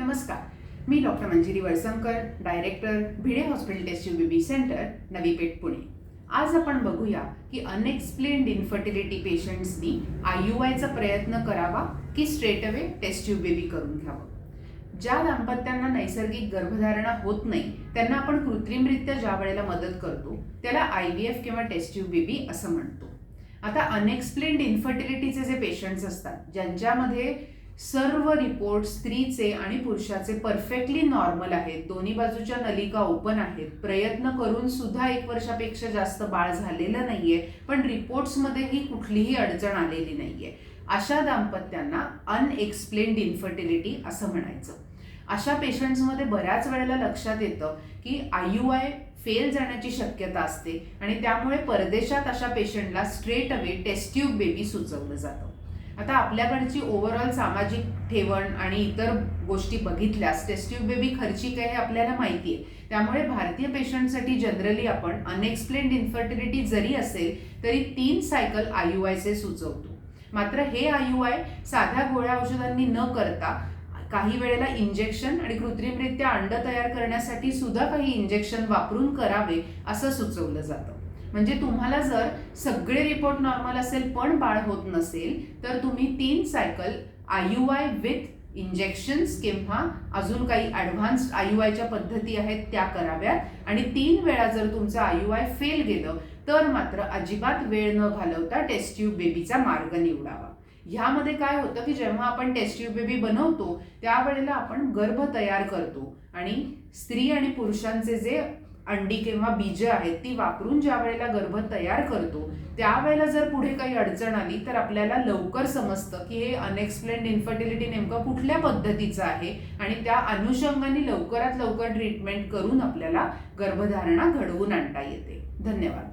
नमस्कार. मी doctor Manjiri Valsankar director Bhide hospital test baby centre Navi Peth Pune. आज आपण बघूया की अनएक्सप्लेन्ड इन्फर्टिलिटी पेशंट्सनी आय यू आयचा प्रयत्न करावा की स्ट्रेट अवे टेस्ट बेबी करून घ्यावं? ज्या दाम्पत्यांना नैसर्गिक गर्भधारणा होत नाही त्यांना आपण कृत्रिमरित्या ज्या वेळेला मदत करतो त्याला आय व्ही एफ किंवा टेस्ट बेबी असं म्हणतो. आता अनएक्सप्लेन्ड इन्फर्टिलिटीचे जे पेशंट्स असतात ज्यांच्यामध्ये सर्व रिपोर्ट स्त्रीचे आणि पुरुषाचे परफेक्टली नॉर्मल आहेत. दोन्ही बाजूच्या नलिका ओपन आहेत. प्रयत्न करून सुद्धा एक वर्षापेक्षा जास्त बाळ झालेलं नाहीये पण रिपोर्ट्समध्ये ही कुठलीही अडचण आलेली नाहीये. अशा दाम्पत्यांना अनएक्सप्लेन्ड इन्फर्टिलिटी असं म्हणायचं. अशा पेशंट्समध्ये बऱ्याच वेळेला लक्षात येतं की आय यू आय फेल जाण्याची शक्यता असते आणि त्यामुळे परदेशात अशा पेशंटला स्ट्रेट अवे टेस्ट्यूब बेबी सुचवलं जातं. आता आपल्याकडची ओव्हरऑल सामाजिक ठेवण आणि इतर गोष्टी बघितल्यास टेस्ट्यूब बेबी खर्चिक आहे हे आपल्याला माहिती आहे. त्यामुळे भारतीय पेशंटसाठी जनरली आपण अनएक्सप्लेन्ड इन्फर्टिलिटी जरी असेल तरी तीन सायकल आय यू आयचे सुचवतो. मात्र हे आय यू आय साध्या गोळ्या औषधांनी न करता काही वेळेला इंजेक्शन आणि कृत्रिमरित्या अंड तयार करण्यासाठी सुद्धा काही इंजेक्शन वापरून करावे असं सुचवलं जातं. म्हणजे तुम्हाला जर सगळे रिपोर्ट नॉर्मल असेल पण बाळ होत नसेल तर तुम्ही तीन cycle I U I with injections किंवा अजून काही ॲडव्हान्स्ड आयुआयच्या आयच्या पद्धती आहेत त्या कराव्यात. आणि तीन वेळा जर तुमचं आय आय फेल गेलं तर मात्र अजिबात वेळ न घालवता टेस्ट ट्यूब बेबीचा मार्ग निवडावा. ह्यामध्ये काय होतं की जेव्हा आपण टेस्ट ट्यूब बेबी बनवतो त्यावेळेला आपण गर्भ तयार करतो. आणि स्त्री आणि पुरुषांचे जे अंडी किंवा बीज आहेत ती वापरून ज्या वेळेला गर्भ तयार करतो त्यावेळेला जर पुढे काही अडचण आली तर आपल्याला लवकर समजतं की हे अनएक्सप्लेन्ड इन्फर्टिलिटी नेमकं कुठल्या पद्धतीचं आहे आणि त्या अनुषंगाने लवकरात लवकर ट्रीटमेंट करून आपल्याला गर्भधारणा घडवून आणता येते. धन्यवाद.